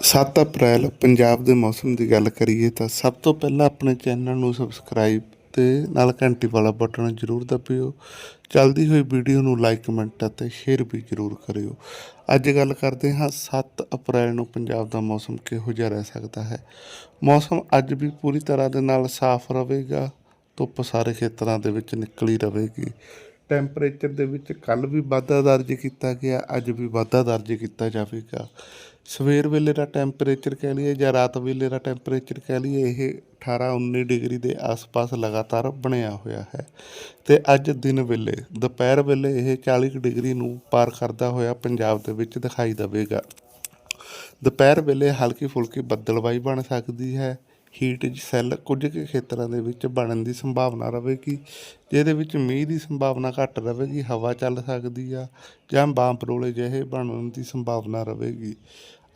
7 ਅਪ੍ਰੈਲ ਪੰਜਾਬ ਦੇ ਮੌਸਮ ਦੀ ਗੱਲ ਕਰੀਏ ਤਾਂ ਸਭ ਤੋਂ ਪਹਿਲਾਂ ਆਪਣੇ ਚੈਨਲ ਨੂੰ ਸਬਸਕ੍ਰਾਈਬ ਤੇ ਨਾਲ ਘੰਟੀ ਵਾਲਾ ਬਟਨ ਜ਼ਰੂਰ ਦਬਿਓ। ਚੱਲਦੀ ਹੋਈ ਵੀਡੀਓ ਨੂੰ ਲਾਈਕ ਕਮੈਂਟ ਅਤੇ ਸ਼ੇਅਰ ਵੀ ਜ਼ਰੂਰ ਕਰਿਓ। ਅੱਜ ਗੱਲ ਕਰਦੇ ਹਾਂ 7 ਅਪ੍ਰੈਲ ਨੂੰ ਪੰਜਾਬ ਦਾ ਮੌਸਮ ਕਿਹੋ ਜਿਹਾ ਰਹਿ ਸਕਦਾ ਹੈ। ਮੌਸਮ ਅੱਜ ਵੀ ਪੂਰੀ ਤਰ੍ਹਾਂ ਦੇ ਨਾਲ ਸਾਫ਼ ਰਹੇਗਾ, ਧੁੱਪ ਸਾਰੇ ਖੇਤਰਾਂ ਦੇ ਵਿੱਚ ਨਿਕਲੀ ਰਹੇਗੀ। ਟੈਂਪਰੇਚਰ ਦੇ ਵਿੱਚ ਕੱਲ ਵੀ ਵਾਧਾ ਦਰਜ ਕੀਤਾ ਗਿਆ, ਅੱਜ ਵੀ ਵਾਧਾ ਦਰਜ ਕੀਤਾ ਜਾਵੇਗਾ। ਸਵੇਰ ਵੇਲੇ ਦਾ ਟੈਂਪਰੇਚਰ ਕਹਿ ਲਈਏ ਜਾਂ ਰਾਤ ਵੇਲੇ ਦਾ ਟੈਂਪਰੇਚਰ ਕਹਿ ਲਈਏ, ਇਹ 18 19 ਡਿਗਰੀ ਦੇ ਆਸ-ਪਾਸ ਲਗਾਤਾਰ ਬਣਿਆ ਹੋਇਆ ਹੈ। ਤੇ ਅੱਜ ਦਿਨ ਵੇਲੇ, ਦੁਪਹਿਰ ਵੇਲੇ ਇਹ 40 ਕੁ ਡਿਗਰੀ ਨੂੰ ਪਾਰ ਕਰਦਾ ਹੋਇਆ ਪੰਜਾਬ ਦੇ ਵਿੱਚ ਦਿਖਾਈ ਦੇਵੇਗਾ। ਦੁਪਹਿਰ ਵੇਲੇ ਹਲਕੀ ਫੁਲਕੀ ਬੱਦਲਵਾਈ ਬਣ ਸਕਦੀ ਹੈ। ਹੀਟ ਸੈੱਲ ਕੁਝ ਕੁ ਖੇਤਰਾਂ ਦੇ ਵਿੱਚ ਬਣਨ ਦੀ ਸੰਭਾਵਨਾ ਰਹੇਗੀ ਜਿਹਦੇ ਵਿੱਚ ਮੀਂਹ ਦੀ ਸੰਭਾਵਨਾ ਘੱਟ ਰਹੇਗੀ ਹਵਾ ਚੱਲ ਸਕਦੀ ਆ ਜਾਂ ਬਾਂਪਰੋਲੇ ਜਿਹੇ ਬਣਨ ਦੀ ਸੰਭਾਵਨਾ ਰਹੇਗੀ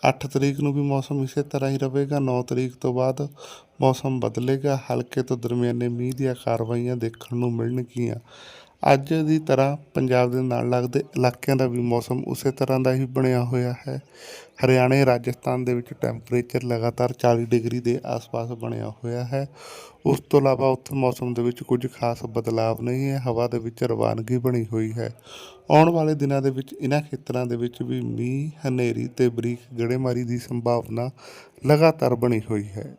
8 ਤਰੀਕ ਨੂੰ ਵੀ ਮੌਸਮ ਇਸੇ ਤਰ੍ਹਾਂ ਹੀ ਰਹੇਗਾ 9 ਤਰੀਕ ਤੋਂ ਬਾਅਦ ਮੌਸਮ ਬਦਲੇਗਾ। ਹਲਕੇ ਤੋਂ ਦਰਮਿਆਨੇ ਮੀਂਹ ਦੀਆਂ ਕਾਰਵਾਈਆਂ ਦੇਖਣ ਨੂੰ ਮਿਲਣਗੀਆਂ। ਅੱਜ ਦੀ ਤਰ੍ਹਾਂ ਪੰਜਾਬ ਦੇ ਨਾਲ ਲੱਗਦੇ ਇਲਾਕਿਆਂ ਦਾ ਵੀ ਮੌਸਮ ਉਸੇ ਤਰ੍ਹਾਂ ਦਾ ਹੀ ਬਣਿਆ ਹੋਇਆ ਹੈ। ਹਰਿਆਣੇ, ਰਾਜਸਥਾਨ ਦੇ ਵਿੱਚ ਟੈਂਪਰੇਚਰ ਲਗਾਤਾਰ 40 ਡਿਗਰੀ ਦੇ ਆਸ-ਪਾਸ ਬਣਿਆ ਹੋਇਆ ਹੈ। ਉਸ ਤੋਂ ਇਲਾਵਾ ਉੱਥੇ ਮੌਸਮ ਦੇ ਵਿੱਚ ਕੁਝ ਖਾਸ ਬਦਲਾਵ ਨਹੀਂ ਹੈ। ਹਵਾ ਦੇ ਵਿੱਚ ਰਵਾਨਗੀ ਬਣੀ ਹੋਈ ਹੈ। ਆਉਣ ਵਾਲੇ ਦਿਨਾਂ ਦੇ ਵਿੱਚ ਇਹਨਾਂ ਖੇਤਰਾਂ ਦੇ ਵਿੱਚ ਵੀ ਮੀਂਹ, ਹਨੇਰੀ ਤੇ ਬਰੀਕ ਗੜੇਮਾਰੀ ਦੀ ਸੰਭਾਵਨਾ ਲਗਾਤਾਰ ਬਣੀ ਹੋਈ ਹੈ।